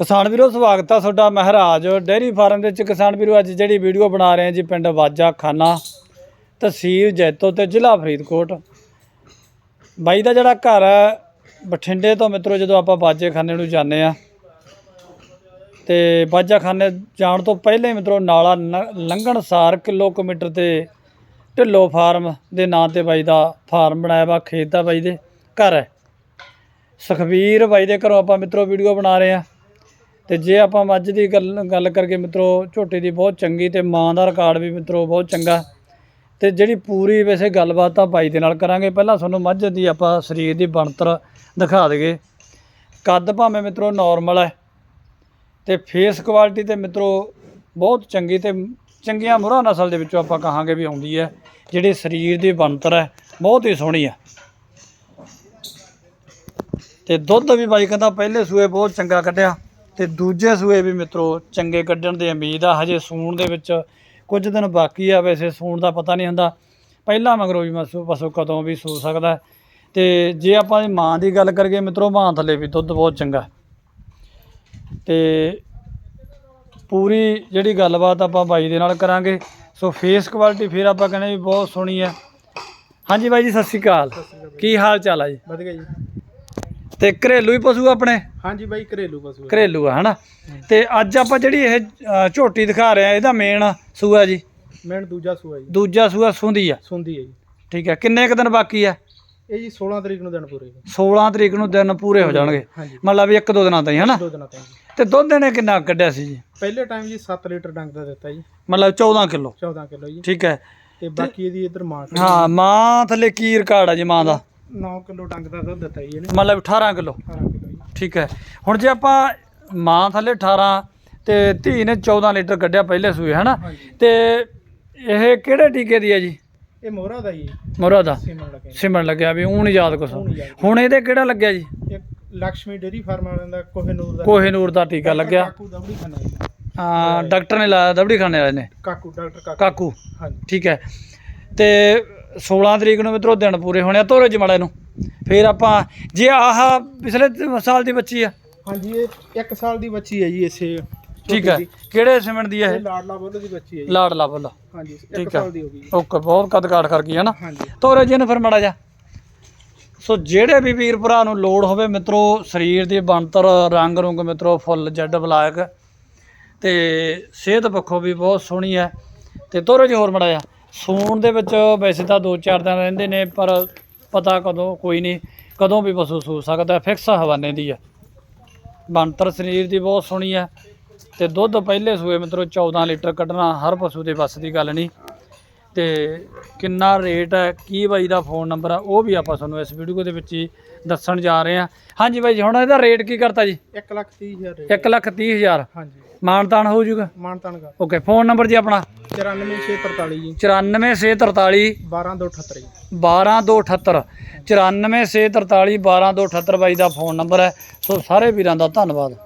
ਕਿਸਾਨ ਵੀਰੋ, ਸਵਾਗਤ ਆ ਤੁਹਾਡਾ ਮਹਾਰਾਜ। ਡੇਅਰੀ ਫਾਰਮ ਦੇ ਵਿੱਚ ਕਿਸਾਨ ਵੀਰੋ, ਅੱਜ ਜਿਹੜੀ ਵੀਡੀਓ ਬਣਾ ਰਹੇ ਹਾਂ ਜੀ, ਪਿੰਡ ਵਾਜਾ ਖਾਨਾ, ਤਹਿਸੀਲ ਜੈਤੋ ਤੇ ਜ਼ਿਲ੍ਹਾ ਫਰੀਦਕੋਟ। ਬਾਈ ਦਾ ਜਿਹੜਾ ਘਰ ਹੈ, ਬਠਿੰਡੇ ਤੋਂ ਮਿੱਤਰੋ, ਜਦੋਂ ਆਪਾਂ ਬਾਜੇ ਖਾਨੇ ਨੂੰ ਜਾਂਦੇ ਆ ਤੇ ਬਾਜਾ ਖਾਨੇ ਜਾਣ ਤੋਂ ਪਹਿਲੇ ਮਿੱਤਰੋ, ਨਾਲਾ ਨ- ਲੰਘਣ ਸਾਰ ਕਿਲੋਮੀਟਰ ਤੇ ਢਿੱਲੋ ਫਾਰਮ ਦੇ ਨਾਂ ਤੇ ਬਾਈ ਦਾ ਫਾਰਮ ਬਣਾਇਆ ਵਾ, ਖੇਤ ਦਾ ਬਾਈ ਦੇ, ਘਰ ਹੈ। ਸੁਖਬੀਰ ਬਾਈ ਦੇ ਘਰੋਂ ਆਪਾਂ ਮਿੱਤਰੋ ਵੀਡੀਓ ਬਣਾ ਰਹੇ ਆ ਤੇ ਜੇ ਆਪਾਂ ਮੱਝ ਦੀ ਗੱਲ ਗੱਲ ਕਰਕੇ ਮਿੱਤਰੋ, ਝੋਟੀ ਦੀ ਬਹੁਤ ਚੰਗੀ ਤੇ ਮਾਂ ਦਾ ਰਿਕਾਰਡ ਵੀ ਮਿੱਤਰੋ ਬਹੁਤ ਚੰਗਾ। ਤੇ ਜਿਹੜੀ ਪੂਰੀ ਵੈਸੇ ਗੱਲਬਾਤ ਤਾਂ ਬਾਈ ਦੇ ਨਾਲ ਕਰਾਂਗੇ। ਪਹਿਲਾਂ ਤੁਹਾਨੂੰ ਮੱਝ ਦੀ ਆਪਾਂ ਸਰੀਰ ਦੀ ਬਣਤਰ ਦਿਖਾ ਦਈਏ। ਕੱਦ ਭਾਵੇਂ ਮਿੱਤਰੋ ਨਾਰਮਲ ਹੈ ਤੇ ਫੇਸ ਕੁਆਲਿਟੀ ਤੇ ਮਿੱਤਰੋ ਬਹੁਤ ਚੰਗੀ ਤੇ ਚੰਗੀਆਂ ਮੁਰਾ ਨਸਲ ਦੇ ਵਿੱਚੋਂ ਆਪਾਂ ਕਹਾਂਗੇ ਵੀ ਆਉਂਦੀ ਹੈ। ਜਿਹੜੀ ਸਰੀਰ ਦੀ ਬਣਤਰ ਹੈ, ਬਹੁਤ ਹੀ ਸੋਹਣੀ ਹੈ। ਤੇ ਦੁੱਧ ਵੀ ਬਾਈ ਕਹਿੰਦਾ ਪਹਿਲੇ ਸੂਏ ਬਹੁਤ ਚੰਗਾ ਕੱਢਿਆ। ਤੇ ਦੂਜੇ ਸੂਏ ਵੀ ਮਿੱਤਰੋ ਚੰਗੇ ਕੱਢਣ ਦੀ ਉਮੀਦ ਆ। ਹਜੇ ਸੂਣ ਦੇ ਵਿੱਚ ਕੁਝ ਦਿਨ ਬਾਕੀ ਆ ਵੈਸੇ ਸੂਣ ਦਾ ਪਤਾ ਨਹੀਂ ਹੁੰਦਾ। ਪਹਿਲਾਂ ਮਗਰੋਂ ਵੀ ਮਸੂ ਪਸ਼ੂ ਕਦੋਂ ਵੀ ਸੂ ਸਕਦਾ। ਤੇ ਜੇ ਆਪਾਂ ਦੀ ਮਾਂ ਦੀ ਗੱਲ ਕਰੀਏ ਮਿੱਤਰੋ ਮਾਂ ਥੱਲੇ ਵੀ ਦੁੱਧ ਬਹੁਤ ਚੰਗਾ। ਤੇ ਪੂਰੀ ਜਿਹੜੀ ਗੱਲਬਾਤ ਆਪਾਂ ਬਾਈ ਦੇ ਨਾਲ ਕਰਾਂਗੇ ਸੋ ਫੇਸ ਕੁਆਲਿਟੀ ਫਿਰ ਆਪਾਂ ਕਹਿੰਦੇ ਵੀ ਬਹੁਤ ਸੋਹਣੀ ਹੈ। ਹਾਂਜੀ ਬਾਈ ਜੀ ਸਤਿ ਸ਼੍ਰੀ ਅਕਾਲ। ਕੀ ਹਾਲ ਚਾਲ ਆ ਜੀ? ਵਧੀਆ ਜੀ। ਤੇ ਘਰੇਲੂ ਹੀ ਪਸ਼ੂ ਆਪਣੇ? ਹਾਂਜੀ ਬਾਈ ਘਰੇਲੂ ਪਸ਼ੂ ਹੈ। ਘਰੇਲੂ ਆ ਹਨਾ? ਤੇ ਅੱਜ ਆਪਾਂ ਜਿਹੜੀ ਇਹ ਅ, ਝੋਟੀ ਦਿਖਾ ਰਹੇ ਆ ਇਹਦਾ ਮੇਨ ਸੂਆ ਜੀ? ਮੈਨ ਦੂਜਾ ਸੂਆ ਜੀ। ਦੂਜਾ ਸੂਆ ਸੁੰਦੀ ਆ? ਸੁੰਦੀ ਹੈ ਜੀ। ਠੀਕ ਹੈ ਕਿੰਨੇ ਕੁ ਦਿਨ ਬਾਕੀ ਆ? ਇਹ ਜੀ 16 ਤਰੀਕ ਨੂੰ ਦਿਨ ਪੂਰੇ 16 ਤਰੀਕ ਨੂੰ ਦਿਨ ਪੂਰੇ ਹੋ ਜਾਣਗੇ। ਹਾਂਜੀ। ਮਤਲਬ ਵੀ ਇੱਕ ਦੋ ਦਿਨਾਂ ਤਾਈਂ ਹਨਾ? ਦੋ ਦਿਨਾਂ ਤੱਕ ਜੀ। ਤੇ ਦੁੱਧ ਨੇ ਕਿੰਨਾ ਕੱਢਿਆ ਸੀ ਜੀ? ਪਹਿਲੇ ਟਾਈਮ ਜੀ 7 ਲੀਟਰ ਡੰਗ ਦਾ ਦਿੱਤਾ ਜੀ। ਮਤਲਬ 14 ਕਿਲੋ। 14 ਕਿਲੋ ਜੀ। ਠੀਕ ਹੈ। ਤੇ ਬਾਕੀ ਇਹਦੀ ਇਧਰ ਮਾਂ ਹਾਂ ਮਾਂ ਥੱਲੇ ਕੀ ਰਿਕਾਰਡ ਆ ਜੀ ਮਾਂ ਦਾ? 9 ਕਿਲੋ ਡੰਗ ਦਾ ਦੁੱਧ ਦਿੱਤਾ ਜੀ ਇਹਨੇ। ਮਤਲਬ 18 ਕਿਲੋ। 18 ਕਿਲੋ ਜੀ। ਠੀਕ ਹੈ। ਹੁਣ ਜੇ ਆਪਾਂ ਮਾਂ ਥੱਲੇ 18 ਤੇ ਧੀ ਨੇ 14 ਲੀਟਰ ਕੱਢਿਆ ਪਹਿਲੇ ਸੂਏ ਹਨਾ ਹਾਂਜੀ। ਤੇ ਇਹ ਕਿਹੜੇ ਟੀਕੇ ਦੀ ਆ ਜੀ? ਇਹ ਮੋਹਰਾ ਦਾ ਜੀ। ਮੋਰਾ ਦਾ। ਸੀਮਨ ਲੱਗੇ ਸਿਮਰਨ ਲੱਗਿਆ ਵੀ ਉਹ ਨਹੀਂ ਯਾਦ ਕੁਛ। ਯਾਦ। ਹੁਣ ਇਹਦੇ ਕਿਹੜਾ ਲੱਗਿਆ ਜੀ? ਇੱਕ ਲక్ష్ਮੀ ਡੇਰੀ ਫਾਰਮ ਵਾਲਿਆਂ ਦਾ ਕੋਹਨੂਰ ਦਾ। ਕੋਹੇਨੂਰ ਦਾ ਟੀਕਾ ਲੱਗਿਆ। ਕਾਕੂ ਖਾਨਾ ਜੀ ਡਾਕਟਰ ਨੇ ਲਾਇਆ ਦਬੜੀ ਖਾਨੇ ਵਾਲੇ ਨੇ। ਕਾਕੂ ਡਾਕਟਰ ਕਾਕੂ। ਕਾਕੂ। ਹਾਂਜੀ। ਠੀਕ ਹੈ। ਤੇ 16 ਤਰੀਕ ਨੂੰ ਮਿੱਤਰੋ ਦਿਨ ਪੂਰੇ ਹੋਣੇ ਆ ਤੋਰੇ ਜਮਾੜੇ ਨੂੰ ਫਿਰ ਆਪਾਂ ਜੇ ਆਹ ਪਿਛਲੇ ਸਾਲ ਦੀ ਬੱਚੀ ਆ। ਹਾਂਜੀ ਇਹ 1 ਸਾਲ ਦੀ ਬੱਚੀ ਹੈ ਜੀ ਇਸੇ ਠੀਕ ਹੈ। ਕਿਹੜੇ ਸਿਮਣ ਦੀ ਆ ਇਹ? ਲਾਡਲਾ ਬੋਲ ਦੀ ਬੱਚੀ ਹੈ ਜੀ। ਲਾਡਲਾ ਬੋਲਾ। ਹਾਂਜੀ 1 ਠੀਕ ਹੈ। ਸਾਲ ਦੀ ਹੋ ਗਈ ਓਕੇ ਬਹੁਤ ਕਦ ਕਾਠ ਕਰ ਗਈ ਹੈ ਨਾ। ਤੋਰੇ ਜੀ ਨੂੰ ਫਿਰ ਮੜਾ ਜਾ ਸੋ ਜਿਹੜੇ ਵੀ ਵੀਰ ਭਰਾ ਨੂੰ ਲੋੜ ਹੋਵੇ ਮਿੱਤਰੋ ਸਰੀਰ ਦੀ ਬਣਤਰ ਰੰਗ ਰੁੰਗ ਮਿੱਤਰੋ ਫੁੱਲ ਜੱਡ ਬਲਾਇਕ ਤੇ ਸਿਹਤ ਪੱਖੋਂ ਵੀ ਬਹੁਤ ਸੋਹਣੀ ਹੈ। ਤੇ ਤੋਰੇ ਜੀ ਹੋਰ ਮੜਾ ਜਾ ਸੂਣ ਦੇ ਵਿੱਚ ਵੈਸੇ ਤਾਂ 2-4 ਦਿਨ ਰਹਿੰਦੇ ਨੇ, ਪਰ ਪਤਾ ਕਦੋਂ, ਕੋਈ ਨਹੀਂ। ਕਦੋਂ ਵੀ ਪਸ਼ੂ ਸੂ ਸਕਦਾ, ਫਿਕਸ ਹਵਾਨੇ ਦੀ ਹੈ ਬਣਤਰ ਸਰੀਰ ਦੀ ਬਹੁਤ ਸੋਹਣੀ ਹੈ ਤੇ ਦੁੱਧ ਪਹਿਲੇ ਸੂਏ ਮਿੱਤਰੋ 14 ਲੀਟਰ ਕੱਢਣਾ, ਹਰ ਪਸ਼ੂ ਦੇ ਵੱਸ ਦੀ ਗੱਲ ਨਹੀਂ। ਤੇ ਕਿੰਨਾ ਰੇਟ ਹੈ ਕੀ ਬਾਈ ਦਾ ਫੋਨ ਨੰਬਰ ਆ ਉਹ ਵੀ ਆਪਾਂ ਤੁਹਾਨੂੰ ਇਸ ਵੀਡੀਓ ਦੇ ਵਿੱਚ ਹੀ ਦੱਸਣ ਜਾ ਰਹੇ ਹਾਂ। ਹਾਂਜੀ ਬਾਈ ਜੀ ਹੁਣ ਇਹਦਾ ਰੇਟ ਕੀ ਕਰਤਾ ਜੀ? 1 ਲੱਖ 30 ਹਜ਼ਾਰ ਰੇਟ 1 ਲੱਖ ਤੀਹ ਹਜ਼ਾਰ। ਹਾਂਜੀ। ਮਾਨਤਾਨ ਹੋ ਜਾਊਗਾ ਮਾਨਤਾਨ ਦਾ ਓਕੇ ਫੋਨ ਨੰਬਰ ਜੀ ਆਪਣਾ? 94643 ਜੀ। 94643 12278 ਜੀ। 12278 94643 12278 ਬਾਈ ਦਾ ਫੋਨ ਨੰਬਰ ਹੈ। ਸੋ ਸਾਰੇ ਵੀਰਾਂ ਦਾ ਧੰਨਵਾਦ।